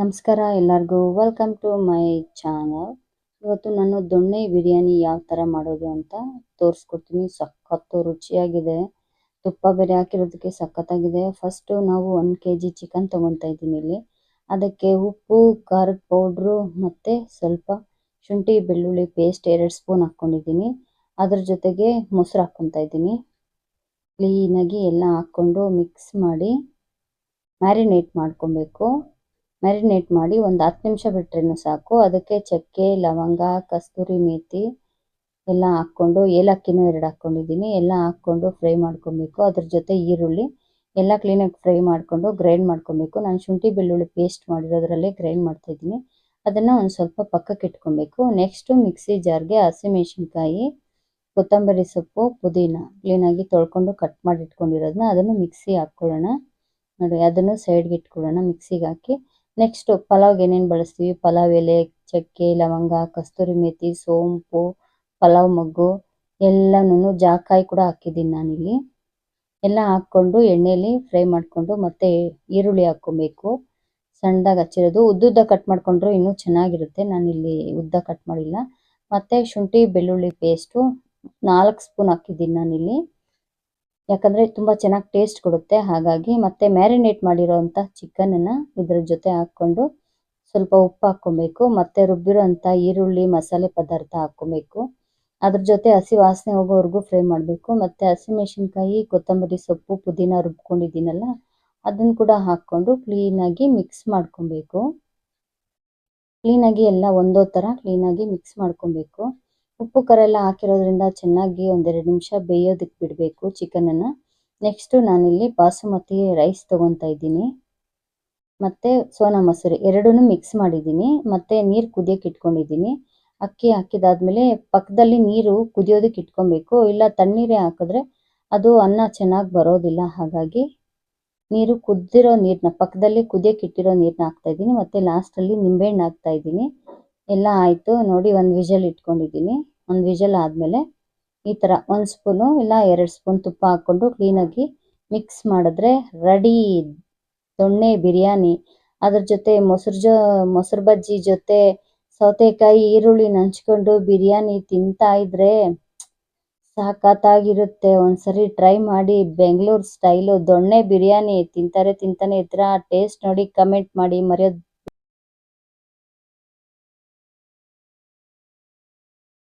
ನಮಸ್ಕಾರ ಎಲ್ಲರಿಗೂ. Welcome to my channel ಇವತ್ತು ನಾನು ದೊಣ್ಣೆ ಬಿರಿಯಾನಿ ಯಾವ ಥರ ಮಾಡೋದು ಅಂತ ತೋರಿಸ್ಕೊಡ್ತೀನಿ. ಸಖತ್ತು ರುಚಿಯಾಗಿದೆ. ತುಪ್ಪ ಬೇರೆ ಹಾಕಿರೋದಕ್ಕೆ ಸಖತ್ತಾಗಿದೆ. ಫಸ್ಟು ನಾವು ಒನ್ ಕೆ ಜಿ ಚಿಕನ್ ತೊಗೊತಾ ಇದ್ದೀನಿ ಇಲ್ಲಿ. ಅದಕ್ಕೆ ಉಪ್ಪು, ಖಾರದ ಪೌಡ್ರು ಮತ್ತು ಸ್ವಲ್ಪ ಶುಂಠಿ, ಬೆಳ್ಳುಳ್ಳಿ ಪೇಸ್ಟ್ ಎರಡು ಸ್ಪೂನ್ ಹಾಕ್ಕೊಂಡಿದ್ದೀನಿ. ಅದ್ರ ಜೊತೆಗೆ ಮೊಸರು ಹಾಕ್ಕೊತಾ ಇದ್ದೀನಿ. ಕ್ಲೀನಾಗಿ ಎಲ್ಲ ಹಾಕ್ಕೊಂಡು ಮಿಕ್ಸ್ ಮಾಡಿ ಮ್ಯಾರಿನೇಟ್ ಮಾಡ್ಕೊಬೇಕು. ಮ್ಯಾರಿನೇಟ್ ಮಾಡಿ ಒಂದು ಹತ್ತು ನಿಮಿಷ ಬಿಟ್ರೂ ಸಾಕು. ಅದಕ್ಕೆ ಚಕ್ಕೆ, ಲವಂಗ, ಕಸ್ತೂರಿ ಮೇಥಿ ಎಲ್ಲ ಹಾಕ್ಕೊಂಡು, ಏಲಕ್ಕಿನೂ ಎರಡು ಹಾಕ್ಕೊಂಡಿದ್ದೀನಿ. ಎಲ್ಲ ಹಾಕ್ಕೊಂಡು ಫ್ರೈ ಮಾಡ್ಕೊಬೇಕು. ಅದ್ರ ಜೊತೆ ಈರುಳ್ಳಿ ಎಲ್ಲ ಕ್ಲೀನಾಗಿ ಫ್ರೈ ಮಾಡಿಕೊಂಡು ಗ್ರೈಂಡ್ ಮಾಡ್ಕೊಬೇಕು. ನಾನು ಶುಂಠಿ ಬೆಳ್ಳುಳ್ಳಿ ಪೇಸ್ಟ್ ಮಾಡಿರೋದ್ರಲ್ಲೇ ಗ್ರೈಂಡ್ ಮಾಡ್ತಾಯಿದ್ದೀನಿ ಅದನ್ನು ಒಂದು ಸ್ವಲ್ಪ ಪಕ್ಕಕ್ಕೆ ಇಟ್ಕೊಬೇಕು. ನೆಕ್ಸ್ಟು ಮಿಕ್ಸಿ ಜಾರ್ಗೆ ಹಸಿಮೆಣ್ಸಿನ್ಕಾಯಿ ಕೊತ್ತಂಬರಿ ಸೊಪ್ಪು, ಪುದೀನ ಕ್ಲೀನಾಗಿ ತೊಳ್ಕೊಂಡು ಕಟ್ ಮಾಡಿ ಇಟ್ಕೊಂಡಿರೋದನ್ನ ಅದನ್ನು ಮಿಕ್ಸಿ ಹಾಕ್ಕೊಳ್ಳೋಣ. ನೋಡಿ, ಅದನ್ನು ಸೈಡ್ಗೆ ಇಟ್ಕೊಳ್ಳೋಣ. ಮಿಕ್ಸಿಗೆ ಹಾಕಿ ನೆಕ್ಸ್ಟು ಪಲಾವ್ಗೆ ಏನೇನು ಬಳಸ್ತೀವಿ? ಪಲಾವ್ ಎಲೆ, ಚಕ್ಕೆ, ಲವಂಗ, ಕಸ್ತೂರಿ ಮೇಥಿ, ಸೋಂಪು, ಪಲಾವ್ ಮಗ್ಗು ಎಲ್ಲನೂ ಜಾಕಾಯಿ ಕೂಡ ಹಾಕಿದ್ದೀನಿ ನಾನಿಲ್ಲಿ. ಎಲ್ಲ ಹಾಕ್ಕೊಂಡು ಎಣ್ಣೆಯಲ್ಲಿ ಫ್ರೈ ಮಾಡಿಕೊಂಡು ಮತ್ತೆ ಈರುಳ್ಳಿ ಹಾಕ್ಕೊಬೇಕು. ಸಣ್ಣದಾಗಿ ಹಚ್ಚಿರೋದು. ಉದ್ದುದ್ದ ಕಟ್ ಮಾಡಿಕೊಂಡ್ರು ಇನ್ನೂ ಚೆನ್ನಾಗಿರುತ್ತೆ. ನಾನಿಲ್ಲಿ ಉದ್ದ ಕಟ್ ಮಾಡಿಲ್ಲ. ಮತ್ತು ಶುಂಠಿ ಬೆಳ್ಳುಳ್ಳಿ ಪೇಸ್ಟು ನಾಲ್ಕು ಸ್ಪೂನ್ ಹಾಕಿದ್ದೀನಿ ನಾನಿಲ್ಲಿ. ಯಾಕಂದರೆ ತುಂಬಾ ಚೆನ್ನಾಗಿ ಟೇಸ್ಟ್ ಕೊಡುತ್ತೆ. ಹಾಗಾಗಿ ಮತ್ತೆ ಮ್ಯಾರಿನೇಟ್ ಮಾಡಿರುವಂತಹ ಚಿಕನ್ ಅನ್ನ ಇದ್ರ ಜೊತೆ ಹಾಕೊಂಡು ಸ್ವಲ್ಪ ಉಪ್ಪು ಹಾಕ್ಕೊಬೇಕು. ಮತ್ತು ರುಬ್ಬಿರೋಂಥ ಈರುಳ್ಳಿ, ಮಸಾಲೆ ಪದಾರ್ಥ ಹಾಕೊಬೇಕು ಅದ್ರ ಜೊತೆ ಹಸಿ ವಾಸನೆ ಹೋಗೋವರೆಗೂ ಫ್ರೈ ಮಾಡಬೇಕು. ಮತ್ತು ಹಸಿಮೆಣಸಿನ್ಕಾಯಿ ಕೊತ್ತಂಬರಿ ಸೊಪ್ಪು, ಪುದೀನ ರುಬ್ಕೊಂಡಿದ್ದೀನಲ್ಲ ಅದನ್ನ ಕೂಡ ಹಾಕ್ಕೊಂಡು ಕ್ಲೀನಾಗಿ ಮಿಕ್ಸ್ ಮಾಡ್ಕೊಬೇಕು. ಕ್ಲೀನಾಗಿ ಎಲ್ಲ ಒಂದೋ ಕ್ಲೀನ್ ಕ್ಲೀನಾಗಿ ಮಿಕ್ಸ್ ಮಾಡ್ಕೊಬೇಕು. ಉಪ್ಪು, ಖಾರ ಹಾಕಿರೋದ್ರಿಂದ ಚೆನ್ನಾಗಿ ಒಂದೆರಡು ನಿಮಿಷ ಬೇಯೋದಕ್ಕೆ ಬಿಡಬೇಕು ಚಿಕನನ್ನು. ನೆಕ್ಸ್ಟು ನಾನಿಲ್ಲಿ ಬಾಸುಮತಿ ರೈಸ್ ತೊಗೊತಾ ಇದ್ದೀನಿ. ಮತ್ತು ಸೋನಾ ಮೊಸರು ಎರಡೂ ಮಿಕ್ಸ್ ಮಾಡಿದ್ದೀನಿ. ಮತ್ತು ನೀರು ಕುದಿಯೋಕೆ ಇಟ್ಕೊಂಡಿದ್ದೀನಿ. ಅಕ್ಕಿ ಹಾಕಿದಾದ್ಮೇಲೆ ಪಕ್ಕದಲ್ಲಿ ನೀರು ಕುದಿಯೋದಕ್ಕೆ ಇಟ್ಕೊಬೇಕು. ಇಲ್ಲ ತಣ್ಣೀರೇ ಹಾಕಿದ್ರೆ ಅದು ಅನ್ನ ಚೆನ್ನಾಗಿ ಬರೋದಿಲ್ಲ. ಹಾಗಾಗಿ ನೀರು ಕುದ್ದಿರೋ ನೀರನ್ನ ಪಕ್ಕದಲ್ಲಿ ಕುದಿಯೋಕೆ ಇಟ್ಟಿರೋ ನೀರನ್ನ ಹಾಕ್ತಾಯಿದ್ದೀನಿ ಮತ್ತು ಲಾಸ್ಟಲ್ಲಿ ನಿಂಬೆಹಣ್ಣು ಹಾಕ್ತಾಯಿದ್ದೀನಿ ಎಲ್ಲ ಆಯಿತು. ನೋಡಿ ಒಂದು ವಿಷಲ್ ಇಟ್ಕೊಂಡಿದ್ದೀನಿ. ಒಂದು ವಿಷಲ್ ಆದಮೇಲೆ ಈ ಥರ ಒಂದು ಸ್ಪೂನು ಇಲ್ಲ ಎರಡು ಸ್ಪೂನ್ ತುಪ್ಪ ಹಾಕ್ಕೊಂಡು ಕ್ಲೀನಾಗಿ ಮಿಕ್ಸ್ ಮಾಡಿದ್ರೆ ರೆಡಿ ದೊಣ್ಣೆ ಬಿರಿಯಾನಿ. ಅದ್ರ ಜೊತೆ ಮೊಸರು ಜೊ, ಮೊಸರು ಬಜ್ಜಿ ಜೊತೆ ಸೌತೆಕಾಯಿ ಈರುಳ್ಳಿ ನಂಚ್ಕೊಂಡು ಬಿರಿಯಾನಿ ತಿಂತಾ ಇದ್ರೆ ಸಾಕತ್ತಾಗಿರುತ್ತೆ ಒಂದ್ಸರಿ ಟ್ರೈ ಮಾಡಿ ಬೆಂಗಳೂರು ಸ್ಟೈಲು ದೊಣ್ಣೆ ಬಿರಿಯಾನಿ ತಿಂತಾರೆ ತಿಂತಾನೆ ಇದ್ರ ಟೇಸ್ಟ್ ನೋಡಿ ಕಮೆಂಟ್ ಮಾಡಿ ಮರೆಯೋದು